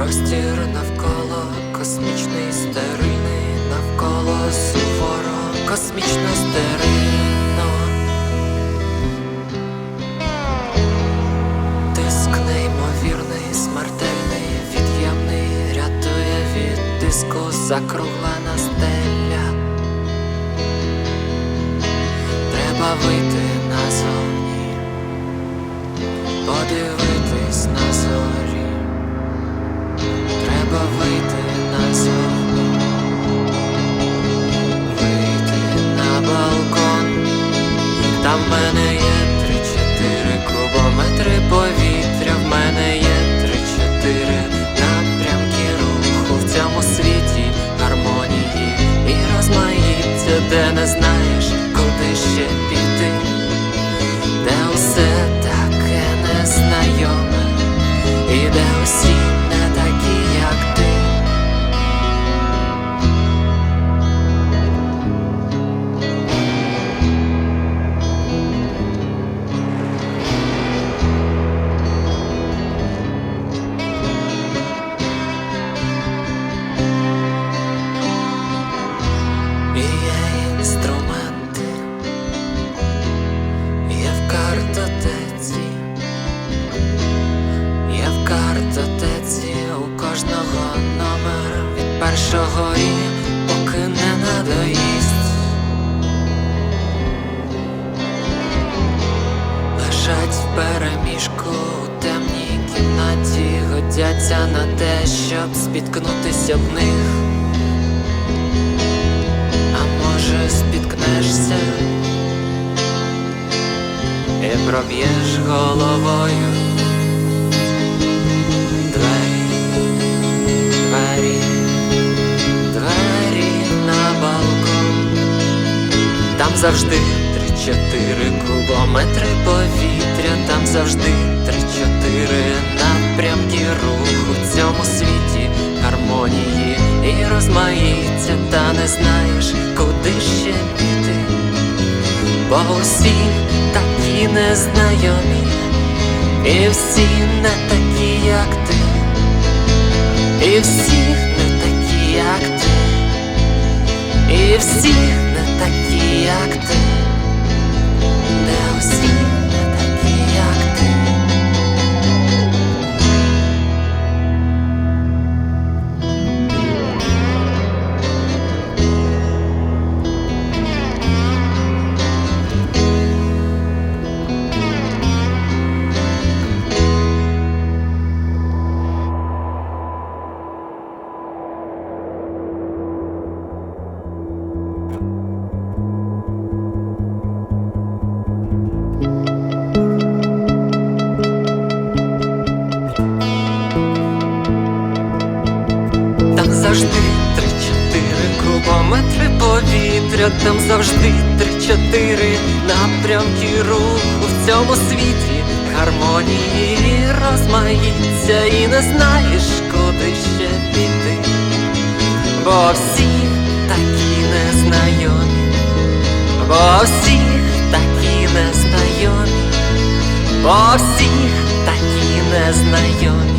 простір навколо космічний стерильний, навколо суворо, космічно стерильно Тиск неймовірний, смертельний, від'ємний, рятує від тиску закруглена стеля. Треба вийти назов. Кожного номер від першого і поки не надоїсть. Лежать в переміжку у темній кімнаті, годяться на те, щоб спіткнутися в них. А може спіткнешся і проб'єш головою двері, двері на балкон. Там завжди три-чотири кубометри повітря, там завжди три-чотири напрямки руху. В цьому світі гармонії і розмаїття, та не знаєш, куди ще піти, бо усі такі незнайомі, і всі не такі, як ти, і всіх не такі, як ти. І всіх не такі, як ти, Там завжди три-чотири кубометри повітря, там завжди три-чотири напрямки руху. В цьому світі гармонії розмаїться і не знаєш, куди ще піти, бо всі такі незнайомі, незнайомі, такі не незнайомі.